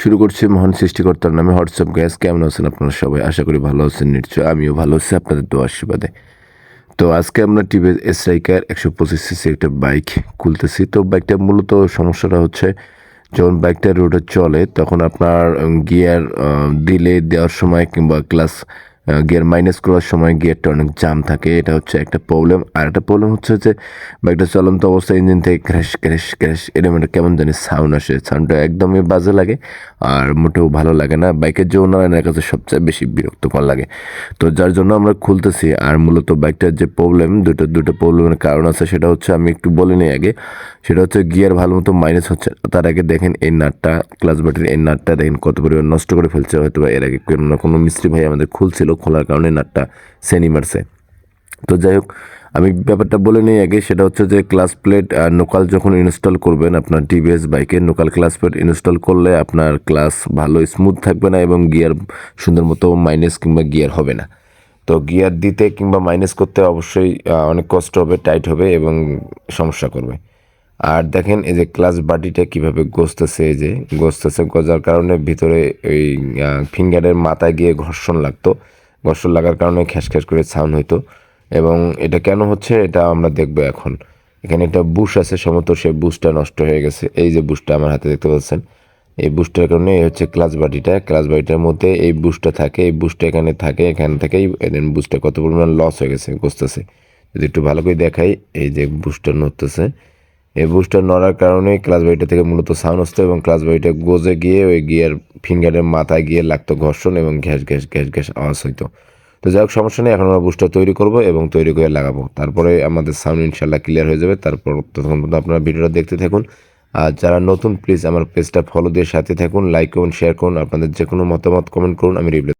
শুরু করছি মহান সৃষ্টিকর্তার নামে হোয়াটসঅ্যাপ গ্যাস। কেমন আছেন আপনারা সবাই? আশা করি ভালো আছেন, নিশ্চয় আমিও ভালো আছি। আপনাদের দোয়া আশীর্বাদে তো আজকে আমরা টিভি এস রাইকার একশো পঁচিশ সিসি একটা বাইক খুলতেছি। তো বাইকটা মূলত সমস্যাটা হচ্ছে, যখন বাইকটা রোডে চলে, তখন আপনার গিয়ার দিলে দেওয়ার সময় কিংবা ক্লাস গিয়ার মাইনাস করার সময় গিয়ারটা অনেক জাম থাকে, এটা হচ্ছে একটা প্রবলেম আর একটা প্রবলেম হচ্ছে যে, বাইকটা চলন্ত অবস্থায় ইঞ্জিন থেকে ক্র্যাশ ক্র্যাশ ক্র্যাশ এরকম একটা কেমন জানি সাউন্ড আসে। সাউন্ডটা একদমই বাজে লাগে, আর মোটেও ভালো লাগে না। বাইকের জন্য আমার কাছে সবচেয়ে বেশি বিরক্তকর লাগে। তো যার জন্য আমরা খুলতেছি, আর মূলত বাইকটার যে প্রবলেম দুটো দুটো প্রবলেমের কারণ আছে, সেটা হচ্ছে আমি একটু বলে নিই আগে। সেটা হচ্ছে গিয়ার ভালো মতো মাইনাস হচ্ছে তার আগে দেখেন এই নাটটা ক্লাস বাটির এই নাটটা দেখেন কত পরিমাণ নষ্ট করে ফেলছে। হয়তো এর আগে কোনো মিস্ত্রি ভাই আমাদের খুলছিল। খোলার কারণে নাটটা সেনি মারছে। তো যাই হোক, আমি ব্যাপারটা বলে নিই আগে, সেটা হচ্ছে যে ক্লাস প্লেট আর নোকাল যখন ইনস্টল করবেন, আপনার টিভিএস বাইকে নোকাল ক্লাস প্লেট ইনস্টল করলে আপনার ক্লাস ভালো স্মুথ থাকবে না এবং গিয়ার সুন্দর মতো মাইনাস কিংবা গিয়ার হবে না। তো গিয়ার দিতে কিংবা মাইনাস করতে অবশ্যই অনেক কষ্ট হবে, টাইট হবে এবং সমস্যা করবে। আর দেখেন এই যে ক্লাস বাটিটা কীভাবে গসতেছে, এই যে গসতেছে, গজার কারণে ভিতরে ওই ফিঙ্গারের মাথায় গিয়ে ঘর্ষণ লাগতো। ঘর্ষণ লাগার কারণে খ্যাস খ্যাস করে সাউন্ড হইতো। এবং এটা কেন হচ্ছে, এটা আমরা দেখব এখন। এখানে একটা বুশ আছে সমত সে বুশটা নষ্ট হয়ে গেছে। এই যে বুশটা আমার হাতে দেখতে পাচ্ছেন, এই বুস্টার কারণে এই হচ্ছে ক্লাস বাটিটা। ক্লাস বাটিটার মধ্যে এই বুস্টটা থাকে, এই বুস্টটা এখানে থাকে, এখান থেকেই এদের বুস্টটা কত পরিমাণ লস হয়ে গেছে গসতেছে যদি একটু ভালো করে দেখাই, এই যে বুস্টার নড়তেছে এই বুস্টার নড়ার কারণে ক্লাস বাড়িটা থেকে মূলত সাউন্ড আসতো এবং ক্লাস বাড়িটা গজে গিয়ে ওই গিয়ার ফিঙ্গারের মাথায় গিয়ে লাগতো ঘর্ষণ এবং ঘ্যাস ঘ্যাস ঘ্যাস ঘ্যাস আওয়াজ হইতো। তো যাই হোক, সমস্যা নেই, এখন আমরা বুস্টার তৈরি করব এবং তৈরি করে লাগাবো। তারপরে আমাদের সাউন্ড ইনশাল্লাহ ক্লিয়ার হয়ে যাবে। তারপর ততক্ষণ পর্যন্ত আপনারা ভিডিওটা দেখতে থাকুন। আর যারা নতুন প্লিজ আমার পেজটা ফলো দিয়ে সাথে থাকুন লাইক করুন শেয়ার করুন, আপনাদের যে কোনো মতামত কমেন্ট করুন, আমি রিপ্লাই